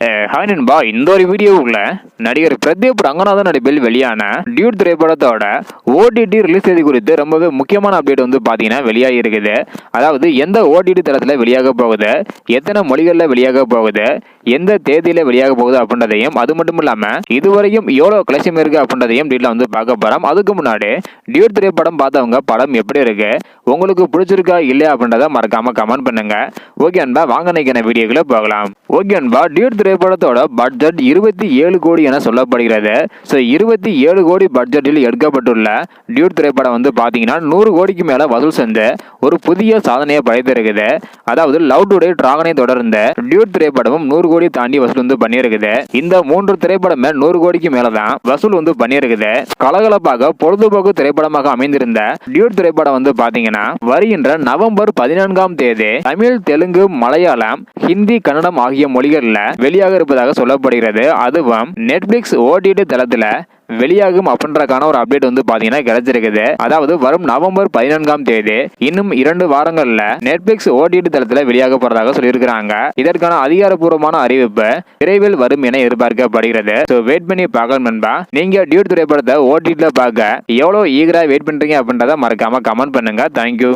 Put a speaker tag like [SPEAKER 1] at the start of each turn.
[SPEAKER 1] Hi நண்பா. இந்த ஒரு வீடியோவுக்குள்ள நடிகர் பிரதீப் ரங்கநாதன் நடிப்பில் வெளியான டியூட் திரைப்படத்தோட ஓடிடி ரிலீஸ் தேதி குறித்து ரொம்பவே முக்கியமான அப்டேட் வந்து பார்த்தீங்கன்னா வெளியாகி இருக்குது. அதாவது எந்த ஓடிடி தளத்தில் வெளியாக போகுது எத்தனை மொழிகளில் வெளியாக போகுது எந்த தேதியில் வெளியாக போகுது அப்படின்றதையும் அது மட்டும் இல்லாமல் இதுவரையும் எவ்வளோ கலெக்ஷன் இருக்குது அப்படின்றதையும் டீட்டில் வந்து பார்க்க போகிறோம் அதுக்கு முன்னாடி டியூட் திரைப்படம் பார்த்தவங்க படம் எப்படி இருக்குது உங்களுக்கு பிடிச்சிருக்கா இல்லையா அப்படின்றத மறக்காம கமெண்ட் பண்ணுங்க. ஓகே அன்பா வாங்க நினைக்கிற வீடியோக்குள்ள போகலாம். ஓகே அன்பா டியூட் திரைப்படத்தோட பட்ஜெட் இருபத்தி ஏழு கோடி என சொல்லப்படுகிறது. ஸோ இருபத்தி ஏழு கோடி பட்ஜெட்டில் எடுக்கப்பட்டுள்ள டியூட் திரைப்படம் வந்து பார்த்தீங்கன்னா நூறு கோடிக்கு மேலே வசூல் செஞ்சு ஒரு புதிய சாதனையை படைத்திருக்குது. அதாவது லவ் டுடே டிராகனை தொடர்ந்த டியூட் திரைப்படமும் நூறு கோடி தாண்டி வசூல் வந்து பண்ணியிருக்குது. இந்த மூன்று திரைப்படமே நூறு கோடிக்கு மேலே தான் வசூல் வந்து பண்ணியிருக்குது. கலகலப்பாக பொழுதுபோக்கு திரைப்படமாக அமைந்திருந்த டியூட் திரைப்படம் வந்து பார்த்தீங்கன்னா வருகின்ற நவம்பர் பதினான்காம் தேதி தமிழ் தெலுங்கு மலையாளம் ஹிந்தி கன்னடம் ஆகிய மொழிகளில் வெளியாக இருப்பதாக சொல்லப்படுகிறது. அதுவும் நெட்ஃபிளிக்ஸ் ஓடிடி தளத்தில் வெளியாகும் அப்படின்றக்கான ஒரு அப்டேட் வந்து பாத்தீங்கன்னா கிடைச்சிருக்குது. அதாவது வரும் நவம்பர் பதினான்காம் தேதி இன்னும் இரண்டு வாரங்கள்ல நெட்ஃபிளிக்ஸ் ஓடிடி தளத்துல வெளியாக போறதாக சொல்லியிருக்கிறாங்க. இதற்கான அதிகாரப்பூர்வமான அறிவிப்பு விரைவில் வரும் என எதிர்பார்க்கப்படுகிறது. ஸோ வெயிட் பண்ணி பார்க்கணும் நண்பா. நீங்க டியூட் திரைப்படத்தை ஓடிடியில் பார்க்க எவ்வளோ ஈகரா வெயிட் பண்றீங்க அப்படின்றத மறக்காம கமெண்ட் பண்ணுங்க. தேங்க்யூ